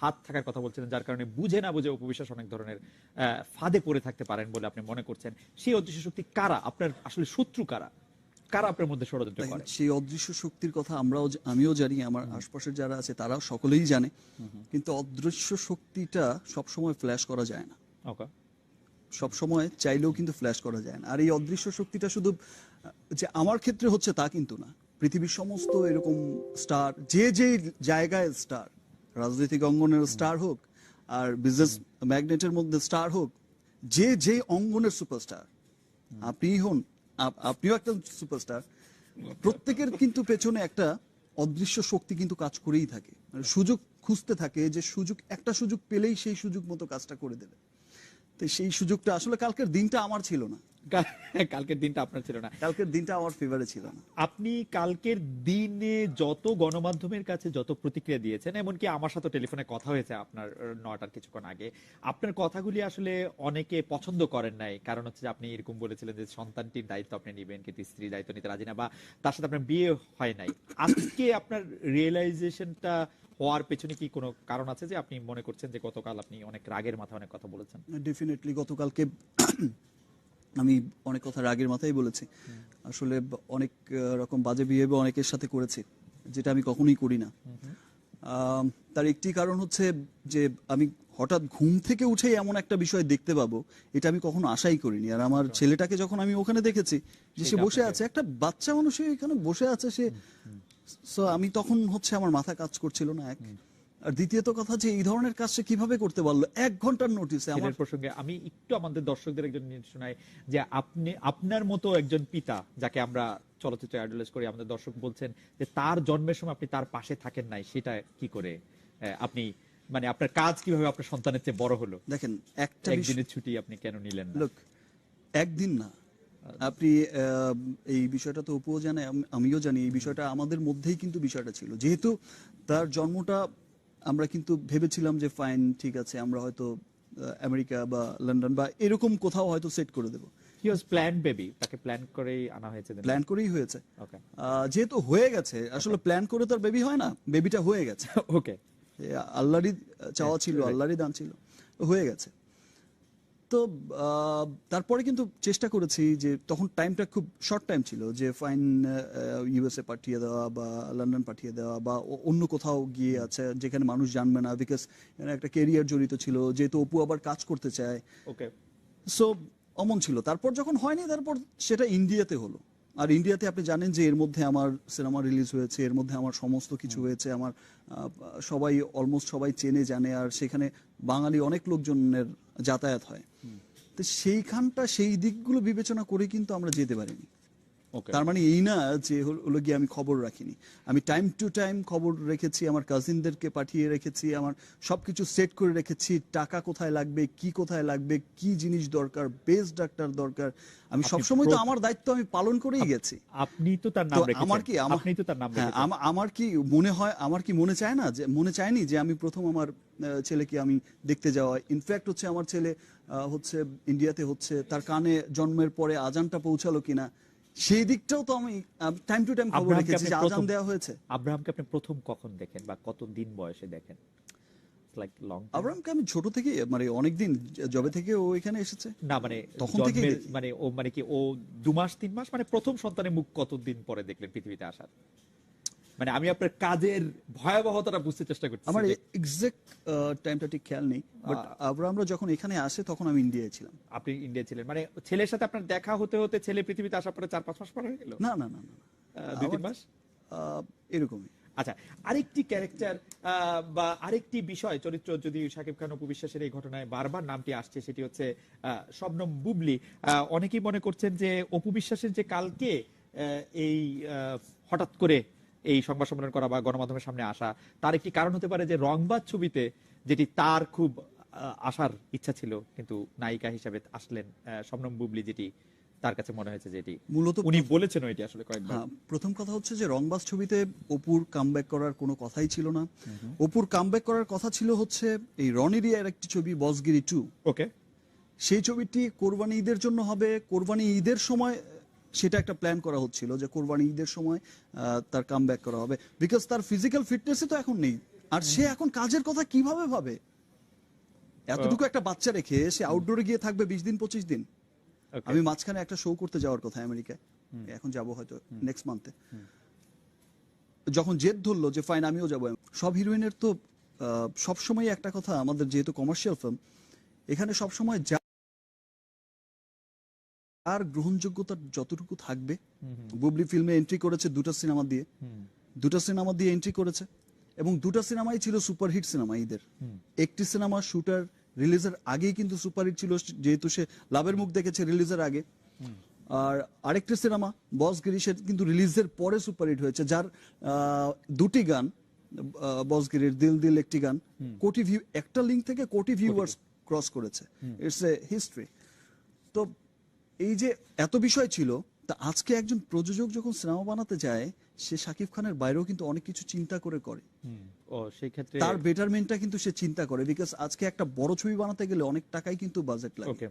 হাত থাকার কথা বলছিলেন যার কারণে বুঝে না বুঝে উপবিশ্বাস অনেক ধরনের ফাঁদে পড়ে থাকতে পারেন বলে আপনি মনে করছেন। সেই অদৃশ্য শক্তি কারা? আপনার আসলে শত্রু কারা? কারা আপনার মধ্যে ষড়যন্ত্র করে? সেই অদৃশ্য শক্তির কথা আমরাও আমিও জানি আমার আশপাশের যারা আছে তারাও সকলেই জানে। কিন্তু অদৃশ্য শক্তিটা সবসময় ফ্ল্যাশ করা যায় না। ওকে সব সময় চাইলেও কিন্তু ফ্ল্যাশ করা যায় না। আর এই অদৃশ্য শক্তিটা শুধু যে আমার ক্ষেত্রে হচ্ছে তা কিন্তু না। পৃথিবীর সমস্ত এরকম স্টার যে যে জায়গায় স্টার রাজনৈতিক অঙ্গনের স্টার হোক আর বিজনেস ম্যাগনেটের মধ্যে স্টার হোক যে যে অঙ্গনের সুপারস্টার আপনি হন আপ- আপনিও একটা সুপারস্টার প্রত্যেকের কিন্তু পেছনে একটা অদৃশ্য শক্তি কিন্তু কাজ করেই থাকে। মানে সুযোগ খুঁজতে থাকে যে সুযোগ একটা সুযোগ পেলেই সেই সুযোগ মতো কাজটা করে দেবে। তো সেই সুযোগটা আসলে কালকের দিনটা আমার ছিল না। কালকের দিনটা আপনার ছিল না। কালকের দিনটা আমার ফেভারে ছিল না। আপনি কালকের দিনে যত গণমাধ্যমের কাছে যত প্রতিক্রিয়া দিয়েছেন এমনকি আমার সাথে টেলিফোনে কথা হয়েছে আপনার নটার কিছুক্ষণ আগে আপনার কথাগুলি আসলে অনেকে পছন্দ করেন নাই। কারণ হচ্ছে আপনি এরকম বলেছিলেন যে সন্তানটির দায়িত্ব আপনি নেবেন কিন্তু স্ত্রীর দায়িত্ব নিতে রাজি না বা তার সাথে আপনার বিয়ে হয় নাই। আজকে আপনার রিয়েলাইজেশনটা হওয়ার পেছনে কি কোনো কারণ আছে? যে আপনি মনে করছেন যে গতকাল আপনি অনেক রাগের মাথায় অনেক কথা বলেছেন? ডেফিনেটলি গতকালকে আমি অনেক কথা রাগের মাথায় বলেছি। আসলে অনেক রকম বাজে বিহেভ অনেকের সাথে করেছি যেটা আমি কখনোই করি না। তার একটি কারণ হচ্ছে যে আমি হঠাৎ ঘুম থেকে উঠে এমন একটা বিষয় দেখতে পাবো এটা আমি কখনো আশাই করিনি। আর আমার ছেলেটাকে যখন আমি ওখানে দেখেছি যে সে বসে আছে একটা বাচ্চা মানুষ এখানে বসে আছে সে সো আমি তখন হচ্ছে আমার মাথা কাজ করছিল না এক। আর দ্বিতীয়ত কথা যে এই ধরনের কাজ সে কীভাবে করতে পারল? এক ঘণ্টার নোটিসে আমার প্রসঙ্গে আমি একটু আমাদের দর্শকদের একজন শোনাই যে আপনি আপনার মতো একজন পিতা যাকে আমরা চলচ্চিত্রে আইডলাইজ করি আমাদের দর্শক বলছেন যে তার জন্মের সময় আপনি তার পাশে থাকেন নাই সেটা কি করে? আপনি মানে আপনার কাজ কীভাবে আপনার সন্তানের চেয়ে বড় হলো? দেখেন একটা একদিনের ছুটি আপনি কেন নিলেন না? লোক একদিন না। আপনি আহ, এই বিষয়টা তো অপুও জানে আম- আমিও জানি এই বিষয়টা আমাদের মধ্যেই কিন্তু বিষয়টা ছিল। যেহেতু তার জন্মটা আমরা কিন্তু ভেবেছিলাম যে ফাইন ঠিক আছে আমরা হয়তো আমেরিকা বা লন্ডন বা এরকম কোথাও হয়তো সেট করে দেবো। হি ওয়াজ প্ল্যান বেবি তাকে প্ল্যান করেই আনা হয়েছে প্ল্যান করেই হয়েছে। ওকে যেহেতু হয়ে গেছে আসলে প্ল্যান করে তার বেবি হয় না বেবিটা হয়ে গেছে। ওকে আল্লাহরই চাওয়া ছিল আল্লাহরই দান ছিল হয়ে গেছে। তো তারপরে কিন্তু চেষ্টা করেছি যে তখন টাইমটা খুব শর্ট টাইম ছিল যে ফাইন ইউএসএ পাঠিয়ে দেওয়া বা লন্ডন পাঠিয়ে দেওয়া বা অন্য কোথাও গিয়ে আছে যেখানে মানুষ জানবে না বিকজ একটা কেরিয়ার জড়িত ছিল যেহেতু অপু আবার কাজ করতে চায়। ওকে সো অমন ছিল। তারপর যখন হয়নি তারপর সেটা ইন্ডিয়াতে হলো। আর ইন্ডিয়াতে আপনি জানেন যে এর মধ্যে আমার সিনেমা রিলিজ হয়েছে এর মধ্যে আমার সমস্ত কিছু হয়েছে আমার সবাই অলমোস্ট সবাই চেনে জানে। আর সেখানে বাঙালি অনেক লোকজনের যাতায়াত হয়। তো সেইখানটা সেই দিকগুলো বিবেচনা করে কিন্তু আমরা যেতে পারিনি। তার মানে এই না যে হলো গিয়ে আমি খবর রাখিনি। আমি টাইম টু টাইম খবর রেখেছি আমার কাজিনদেরকে পাঠিয়ে রেখেছি আমার সবকিছু সেট করে রেখেছি টাকা কোথায় লাগবে কি কোথায় লাগবে কি জিনিস দরকার বেস্ট ডাক্তার দরকার। আমি সবসময় তো আমার দায়িত্ব আমি পালন করেই গেছি। আপনি তো তার নাম রেখেছেন। আমার কি আপনি তো তার নাম হ্যাঁ, আমার কি মনে হয় আমার কি মনে চায় না যে মনে চায়নি যে আমি প্রথম আমার ছেলেকে আমি দেখতে যাওয়া। ইনফ্যাক্ট হচ্ছে আমার ছেলে হচ্ছে ইন্ডিয়াতে হচ্ছে তার কানে জন্মের পরে আজানটা পৌঁছালো কিনা। সেই দিকটাও তো আমি টাইম টু টাইম খবর রেখেছি যে আজান দেওয়া হয়েছে। আব্রাহামকে আপনি প্রথম কখন দেখেন বা কত দিন বয়সে দেখেন? লাইক লং আব্রাহামকে আমি ছোট থেকে মানে অনেকদিন জবে থেকে ও এখানে এসেছে। না মানে তখন থেকে মানে ও মানে কি ও দু মাস তিন মাস? মানে প্রথম সন্তানের মুখ কতদিন পরে দেখলেন পৃথিবীতে আসার? মানে আমি আপনার কাজের ভয়াবহতাটা বুঝতে চেষ্টা করছি আমার এক্সাক্ট টাইমটা ঠিক খেয়াল নেই বাট আব্রাহামরা যখন এখানে আসে তখন আমি ইন্ডিয়ায় ছিলাম। আপনি ইন্ডিয়া ছিলেন। মানে ছেলের সাথে আপনার দেখা হতে হতে ছেলে পৃথিবীতে আসার পরে চার পাঁচ মাস পর হয়ে গেল? না না না দুই তিন মাস? এরকমই। আচ্ছা আরেকটি ক্যারেক্টার বা আরেকটি বিষয় চরিত্র যদি শাকিব খান অপু বিশ্বাসের এই ঘটনায় বারবার নামটি আসছে সেটি হচ্ছে আহ, শবনম বুবলি। আহ, অনেকেই মনে করছেন যে অপু বিশ্বাসের যে কালকে আহ, এই হঠাৎ করে এই সংবাদ সম্মেলন করা বা গণমাধ্যমের সামনে আসা তার একটি কারণ হতে পারে যে রংবাজ ছবিতে যেটি তার খুব আসার ইচ্ছা ছিল কিন্তু নায়িকা হিসেবে আসলেন শবনম বুবলি যেটি তার কাছে মনে হয়েছে যেটি মূলত উনি বলেছেন এটি আসলে কয়েকবার। হ্যাঁ প্রথম কথা হচ্ছে যে রংবাজ ছবিতে অপুর কামব্যাক করার কোনো কথাই ছিল না। অপুর কামব্যাক করার কথা ছিল হচ্ছে এই রনিরিয়ার একটি ছবি বসগিরি টু। ওকে। সেই ছবিটি কোরবানি ঈদের জন্য হবে। কোরবানি ঈদের সময় সেটা একটা প্ল্যান করা হচ্ছিল যে কোরবানি ঈদের সময় তার কামব্যাক করা হবে। বিকজ তার ফিজিক্যাল ফিটনেসই তো এখন নেই। আর সে এখন কাজের কথা কীভাবে ভাবে? এতটুকু একটা বাচ্চা রেখে সে আউটডোরে গিয়ে থাকবে বিশ দিন পঁচিশ দিন। আমি মাঝখানে একটা শো করতে যাওয়ার কথা আমেরিকায়। এখন যাব হয়তো নেক্সট মান্থে যখন জেদ ধরলো যে ফাইন আমিও যাব। সব হিরোইনের তো সব সময় একটা কথা আমাদের যেহেতু কমার্শিয়াল ফিল্ম এখানে সবসময় যা আর গ্রহণযোগ্যতা যতটুকু থাকবে বুবলি ফিল্মে এন্ট্রি করেছে দুটো সিনেমা দিয়ে। দুটো সিনেমা দিয়ে এন্ট্রি করেছে এবং দুটো সিনেমাই ছিল সুপারহিট সিনেমা ঈদের। একটি সিনেমা শুটার রিলিজের আগেই কিন্তু সুপারহিট ছিল যেহেতু সে লাভের মুখ দেখেছে রিলিজের আগে। আর আরেকটি সিনেমা বস গিরিশের কিন্তু রিলিজের পরে সুপারহিট হয়েছে যার আহ, দুটি গান আহ, বস গিরির দিল দিল একটি গান কোটি ভিউ একটা লিঙ্ক থেকে কোটি ভিউয়ার্স ক্রস করেছে। ইটস এ হিস্ট্রি তো এই যে এত বিষয় ছিল তা আজকে একজন প্রযোজক যখন সিনেমা বানাতে যায় সে শাকিব খানের বাইরেও কিন্তু অনেক কিছু চিন্তা করে করে। ও সেই ক্ষেত্রে তার বেটারমেন্টটা কিন্তু সে চিন্তা করে বিকজ আজকে একটা বড় ছবি বানাতে গেলে অনেক টাকাই কিন্তু বাজেট লাগে। ওকে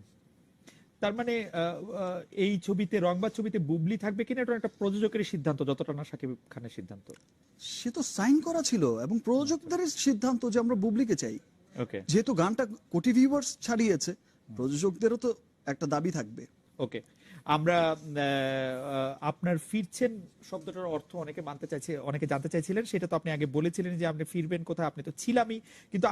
তার মানে এই ছবিতে রংবাদ ছবিতে বুবলি থাকবে কিনা এটা একটা প্রযোজকের সিদ্ধান্ত যতটা না সাকিব খানের সিদ্ধান্ত? সে তো সাইন করা ছিল এবং প্রযোজকদেরই সিদ্ধান্ত যে আমরা বুবলিকে চাই। ওকে যেহেতু গানটা কোটি ভিউয়ার্স ছাড়িয়েছে প্রযোজকদেরও তো একটা দাবি থাকবে। ওকে আমরা আপনার ফিরছেন শব্দটার অর্থ অনেকে মানতে চাইছে, অনেকে জানতে চাইছিলেন, সেটা তো আপনি আগে বলেছিলেন যে আপনি ফিরবেন কোথায়, আপনি তো ছিলামই, কিন্তু